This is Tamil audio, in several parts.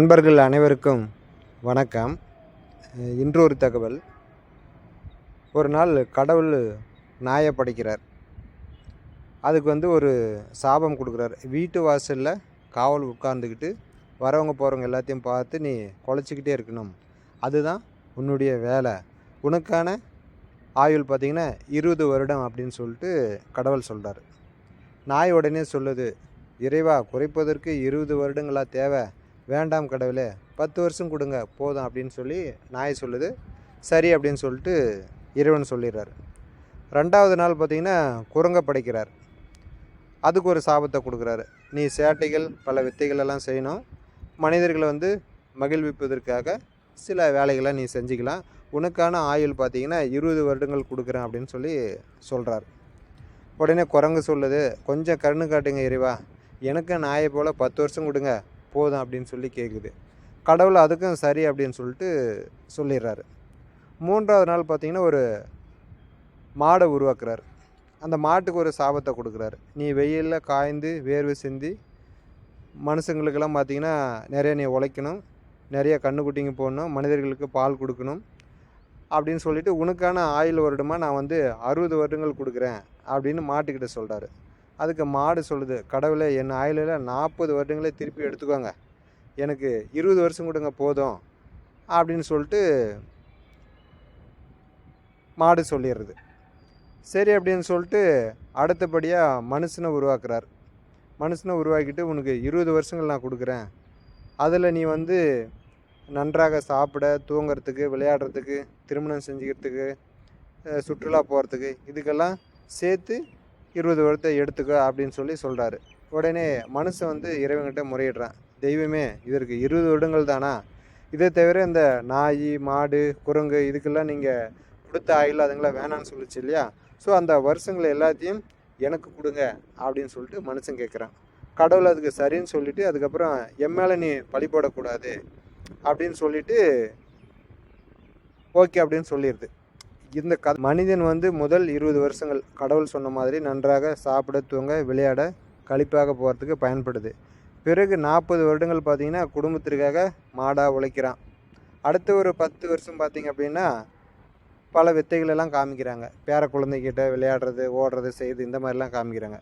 நண்பர்கள் அனைவருக்கும் வணக்கம். இன்று ஒரு தகவல். ஒரு நாள் கடவுள் நாயை படைக்கிறார். அதுக்கு வந்து ஒரு சாபம் கொடுக்குறாரு. வீட்டு வாசலில் காவல் உட்கார்ந்துக்கிட்டு வரவங்க போகிறவங்க எல்லாத்தையும் பார்த்து நீ குலைச்சிக்கிட்டே இருக்கணும். அதுதான் உன்னுடைய வேலை. உனக்கான ஆயுள் பார்த்திங்கன்னா இருபது வருடம் அப்படின்னு சொல்லிட்டு கடவுள் சொல்கிறார் நாய் உடனே சொல்லுது இறைவா குறைப்பதற்கு இருபது வருடங்களா தேவை? வேண்டாம் கடவுளே பத்து வருஷம் கொடுங்க போதும் அப்படின்னு சொல்லி நாய் சொல்லுது. சரி அப்படின்னு சொல்லிட்டு இறைவன் சொல்லிடுறாரு. ரெண்டாவது நாள் பார்த்திங்கன்னா குரங்கை படைக்கிறார். அதுக்கு ஒரு சாபத்தை கொடுக்குறாரு. நீ சேட்டைகள் பல வித்தைகள் எல்லாம் செய்யணும். மனிதர்களை வந்து மகிழ்விப்பதற்காக சில வேலைகளை நீ செஞ்சுக்கலாம். உனக்கான ஆயுள் பார்த்திங்கன்னா இருபது வருடங்கள் கொடுக்குறேன் அப்படின்னு சொல்லி சொல்கிறார் உடனே குரங்கு சொல்லுது கொஞ்சம் கருணு காட்டுங்க இறைவா. எனக்கு நாயை போல் பத்து வருஷம் கொடுங்க. போதும் அப்படின்னு சொல்லி கேட்குது கடவுள் அதுக்கும் சரி அப்படின்னு சொல்லிட்டு சொல்லிடுறாரு. மூன்றாவது நாள் பார்த்தீங்கன்னா ஒரு மாடை உருவாக்குறாரு. அந்த மாட்டுக்கு ஒரு சாபத்தை கொடுக்குறாரு. நீ வெயிலில் காய்ந்து வேர்வை சிந்தி மனுஷங்களுக்கெல்லாம் பார்த்தீங்கன்னா நிறைய நீ உழைக்கணும் நிறைய கண்ணுக்குட்டிங்க போடணும் மனிதர்களுக்கு பால் கொடுக்கணும் அப்படின்னு சொல்லிவிட்டு உனக்கான ஆயுள் வருடமாக நான் வந்து அறுபது வருடங்கள் கொடுக்குறேன் அப்படின்னு மாட்டுக்கிட்ட சொல்கிறாரு அதுக்கு மாடு சொல்லுது கடவுளே என் ஆயுளில் நாற்பது வருடங்களே திருப்பி எடுத்துக்கோங்க. எனக்கு இருபது வருஷம் கொடுங்க போதும். அப்படின்னு சொல்லிட்டு மாடு சொல்லிடுறது. சரி அப்படின்னு சொல்லிட்டு அடுத்தபடியாக மனுஷனை உருவாக்குறார். மனுஷனை உருவாக்கிட்டு உனக்கு இருபது வருஷங்கள் நான் கொடுக்குறேன். அதில் நீ வந்து நன்றாக சாப்பிட தூங்கிறதுக்கு விளையாடுறதுக்கு திருமணம் செஞ்சுக்கிறதுக்கு சுற்றுலா போகிறதுக்கு இதுக்கெல்லாம் சேர்த்து இருபது வருடத்தை எடுத்துக்க அப்படின்னு சொல்லி சொல்கிறாரு உடனே மனுஷன் வந்து இறைவன்கிட்ட முறையிடுறான். தெய்வமே இதற்கு இருபது வருடங்கள் தானா? இதை தவிர இந்த நாய் மாடு குரங்கு இதுக்கெல்லாம் நீங்கள் கொடுத்த ஆயில் அதுங்களாம் வேணான்னு சொல்லிச்சு இல்லையா? ஸோ அந்த வருஷங்களை எல்லாத்தையும் எனக்கு கொடுங்க அப்படின்னு சொல்லிட்டு மனுஷன் கேட்குறான் கடவுள் அதுக்கு சரின்னு சொல்லிட்டு அதுக்கப்புறம் என் மேலே நீ பழி போடக்கூடாது அப்படின்னு சொல்லிட்டு ஓகே அப்படின்னு சொல்லிடுது. இந்த க மனிதன் வந்து முதல் இருபது வருஷங்கள் கடவுள் சொன்ன மாதிரி நன்றாக சாப்பிட தூங்க விளையாட கழிப்பாக போகிறதுக்கு பயன்படுது. பிறகு நாற்பது வருடங்கள் பார்த்தீங்கன்னா குடும்பத்திற்காக மாடாக உழைக்கிறான். அடுத்த ஒரு பத்து வருஷம் பார்த்திங்க அப்படின்னா பல வித்தைகளெல்லாம் காமிக்கிறாங்க. பேர குழந்தைகிட்ட விளையாடுறது ஓடுறது செய்யுது இந்த மாதிரிலாம் காமிக்கிறாங்க.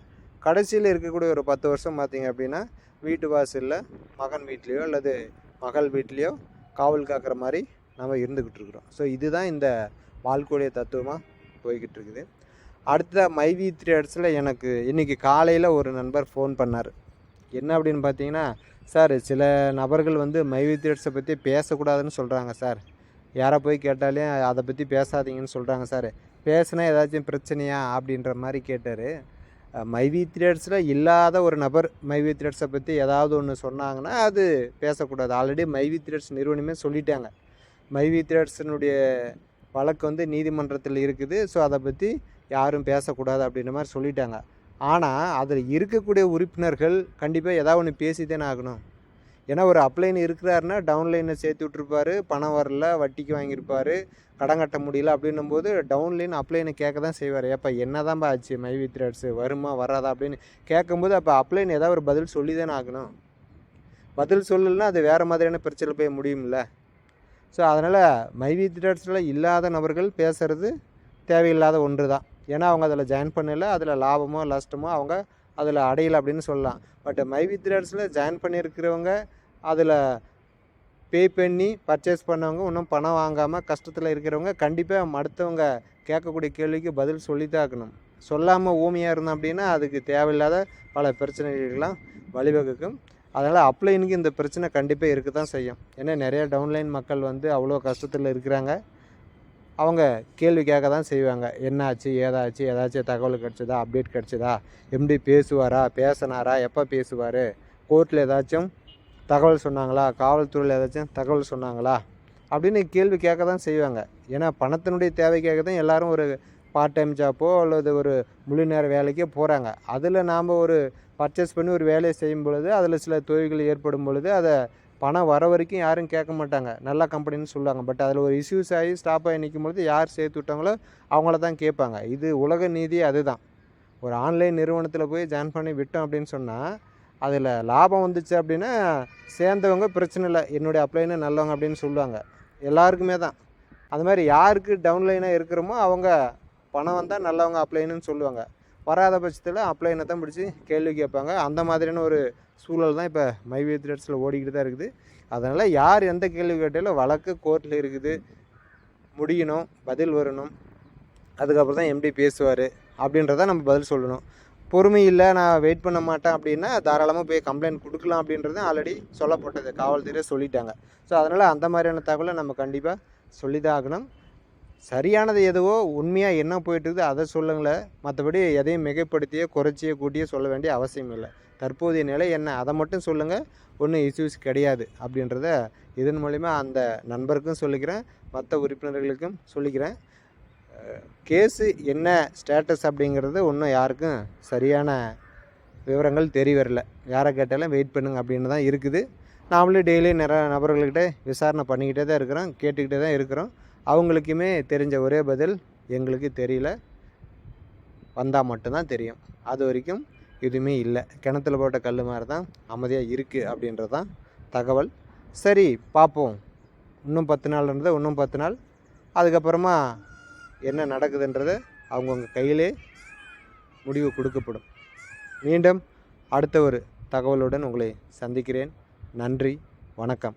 கடைசியில் இருக்கக்கூடிய ஒரு பத்து வருஷம் பார்த்தீங்க அப்படின்னா வீட்டு வாசலில் மகன் வீட்லேயோ அல்லது மகள் வீட்லேயோ காவல் காக்கிற மாதிரி நம்ம இருந்துக்கிட்டு இருக்கிறோம். ஸோ இதுதான் இந்த வாழ்க்கையுடைய தத்துவமாக போய்கிட்டு இருக்குது அடுத்த மைவி த்ரீ இடத்துல எனக்கு இன்றைக்கி காலையில் ஒரு நண்பர் ஃபோன் பண்ணார். என்ன அப்படின்னு பார்த்தீங்கன்னா சார் சில நபர்கள் வந்து மைவி த்ரீட்ஸை பற்றி பேசக்கூடாதுன்னு சொல்கிறாங்க சார். யாரை போய் கேட்டாலே அதை பற்றி பேசாதீங்கன்னு சொல்கிறாங்க சார். பேசுனா ஏதாச்சும் பிரச்சனையா? அப்படின்ற மாதிரி கேட்டார். மைவி த்ரேட்ஸில் இல்லாத ஒரு நபர் மைவி த்ரேட்ஸை பற்றி ஏதாவது ஒன்று சொன்னாங்கன்னா அது பேசக்கூடாது. ஆல்ரெடி மைவி த்ரேட்ஸ் நிறுவனமே சொல்லிட்டாங்க. மைவி த்ரேட்ஸினுடைய வழக்கு வந்து நீதிமன்றத்தில் இருக்குது. ஸோ அதை பற்றி யாரும் பேசக்கூடாது அப்படின்ற மாதிரி சொல்லிட்டாங்க. ஆனால் அதில் இருக்கக்கூடிய உறுப்பினர்கள் கண்டிப்பாக ஏதாவது ஒன்று பேசி தானே ஆகணும். ஏன்னா ஒரு அப்ளைன் இருக்கிறாருன்னா டவுன்லைனை சேர்த்து விட்ருப்பாரு பணம் வரல வட்டிக்கு வாங்கியிருப்பாரு கடன் கட்ட முடியல அப்படின்னும் போது டவுன்லைன் அப்ளைனை கேட்க தான் செய்வார். ஏப்பா என்ன தான்ப்பா ஆச்சு? மை வித் ரேட்ஸு வருமா வராதா அப்படின்னு கேட்கும்போது அப்போ அப்ளைன் ஏதாவது ஒரு பதில் சொல்லி தானே ஆகணும். பதில் சொல்லலைன்னா அது வேறு மாதிரியான பிரச்சனை போய் முடியும்ல? ஸோ அதனால் மைவி த்ரேட்ஸில் இல்லாத நபர்கள் பேசுகிறது தேவையில்லாத ஒன்று தான் ஏன்னா அவங்க அதில் ஜாயின் பண்ணல அதில் லாபமோ நஷ்டமோ அவங்க அதில் அடையலை அப்படின்னு சொல்லலாம். பட் மைவி த்ரேட்ஸில் ஜாயின் பண்ணியிருக்கிறவங்க அதில் பே பண்ணி பர்ச்சேஸ் பண்ணவங்க இன்னும் பணம் வாங்காமல் கஷ்டத்தில் இருக்கிறவங்க கண்டிப்பாக அடுத்தவங்க கேட்கக்கூடிய கேள்விக்கு பதில் சொல்லித்தாக்கணும் இருக்கணும் சொல்லாமல் ஊமையாக இருந்தோம் அப்படின்னா அதுக்கு தேவையில்லாத பல பிரச்சனைகள்லாம் வழிவகுக்கும். அதனால் அப்ளைனுக்கு இந்த பிரச்சனை கண்டிப்பாக இருக்க தான் செய்யும். ஏன்னா நிறைய டவுன்லைன் மக்கள் வந்து அவ்வளோ கஷ்டத்தில் இருக்கிறாங்க. அவங்க கேள்வி கேட்க தான் செய்வாங்க. என்னாச்சு ஏதாச்சு ஏதாச்சும் தகவல் கிடச்சதா அப்டேட் கிடச்சதா? எப்படி பேசுவாரா பேசினாரா? எப்போ பேசுவார்? கோர்ட்டில் ஏதாச்சும் தகவல் சொன்னாங்களா? காவல்துறையில் ஏதாச்சும் தகவல் சொன்னாங்களா? அப்படின்னு கேள்வி கேட்க தான் செய்வாங்க. ஏன்னா பணத்தினுடைய தேவைக்காக தான் எல்லோரும் ஒரு பார்ட் டைம் ஜாப்போ அல்லது ஒரு முழு நேர வேலைக்கோ போகிறாங்க அதில் நாம் ஒரு பர்ச்சேஸ் பண்ணி ஒரு வேலையை செய்யும் பொழுது அதில் சில தொழில்கள் ஏற்படும் பொழுது அதை பணம் வர வரைக்கும் யாரும் கேட்க மாட்டாங்க. நல்ல கம்பெனின்னு சொல்லுவாங்க. பட் அதில் ஒரு இஷ்யூஸ் ஆகி ஸ்டாப் ஆகி நிற்கும் பொழுது யார் சேர்த்து விட்டாங்களோ அவங்கள தான் கேட்பாங்க. இது உலக நீதி அதுதான். ஒரு ஆன்லைன் நிறுவனத்தில் போய் ஜாயின் பண்ணி விட்டோம் அப்படின்னு சொன்னால் அதில் லாபம் வந்துச்சு அப்படின்னா சேர்ந்தவங்க பிரச்சனை இல்லை. என்னுடைய அப்ளைனு நல்லவங்க அப்படின்னு சொல்லுவாங்க. எல்லாருக்குமே தான். அது மாதிரி யாருக்கு டவுன்லைனாக இருக்கிறோமோ அவங்க பணம் வந்தால் நல்லவங்க அப்ளைனுன்னு சொல்லுவாங்க. வராத பட்சத்தில் அப்ளைனை தான் பிடிச்சி கேள்வி கேட்பாங்க. அந்த மாதிரியான ஒரு சூழல் தான் இப்போ மைவி த்ரெட்ஸில் ஓடிக்கிட்டு தான் இருக்குது. அதனால் யார் எந்த கேள்வி கேட்டாலும் வழக்கு கோர்ட்டில் இருக்குது. முடியணும் பதில் வரணும். அதுக்கப்புறம் தான் எம்டி பேசுவார். அப்படின்றத நம்ம பதில் சொல்லணும். பொறுமை இல்லை நான் வெயிட் பண்ண மாட்டேன் அப்படின்னா தாராளமாக போய் கம்ப்ளைண்ட் கொடுக்கலாம் அப்படின்றது ஆல்ரெடி சொல்லப்பட்டது. காவல்துறையே சொல்லிட்டாங்க. ஸோ அதனால் அந்த மாதிரியான தகவலை நம்ம கண்டிப்பாக சொல்லி தான் ஆகணும். சரியானது எதுவோ உண்மையாக என்ன போயிட்டுருக்குது அதை சொல்லுங்களேன் மற்றபடி எதையும் மிகைப்படுத்தியோ குறைச்சியோ கூட்டியோ சொல்ல வேண்டிய அவசியம் இல்லை. தற்போதைய நிலை என்ன? அதை மட்டும் சொல்லுங்கள் ஒன்றும் இஷ்யூஸ் கிடையாது அப்படின்றத இதன் மூலிமா அந்த நண்பருக்கும் சொல்லிக்கிறேன். மற்ற உறுப்பினர்களுக்கும் சொல்லிக்கிறேன். கேஸு என்ன ஸ்டேட்டஸ் அப்படிங்கிறது ஒன்றும் யாருக்கும் சரியான விவரங்கள் தெரிய வரல. யாரை கேட்டாலும் வெயிட் பண்ணுங்க அப்படின்னு தான் இருக்குது. நாமளும் டெய்லி நிறைய நபர்கள்கிட்ட விசாரணை பண்ணிக்கிட்டே தான் இருக்கிறோம் கேட்டுக்கிட்டே தான் இருக்கிறோம். அவங்களுக்குமே தெரிஞ்ச ஒரே பதில் எங்களுக்கு தெரியல. வந்தால் மட்டும்தான் தெரியும். அது வரைக்கும் எதுவுமே இல்லை. கிணத்துல போட்ட கல் மாதிரி தான் அமைதியாக இருக்குது அப்படின்றது தான் தகவல். சரி பார்ப்போம் இன்னும் பத்து நாள் இருந்தது இன்னும் பத்து நாள். அதுக்கப்புறமா என்ன நடக்குதுன்றது அவங்கவுங்க கையிலே முடிவு கொடுக்கப்படும். மீண்டும் அடுத்த ஒரு தகவலுடன் உங்களை சந்திக்கிறேன். நன்றி வணக்கம்.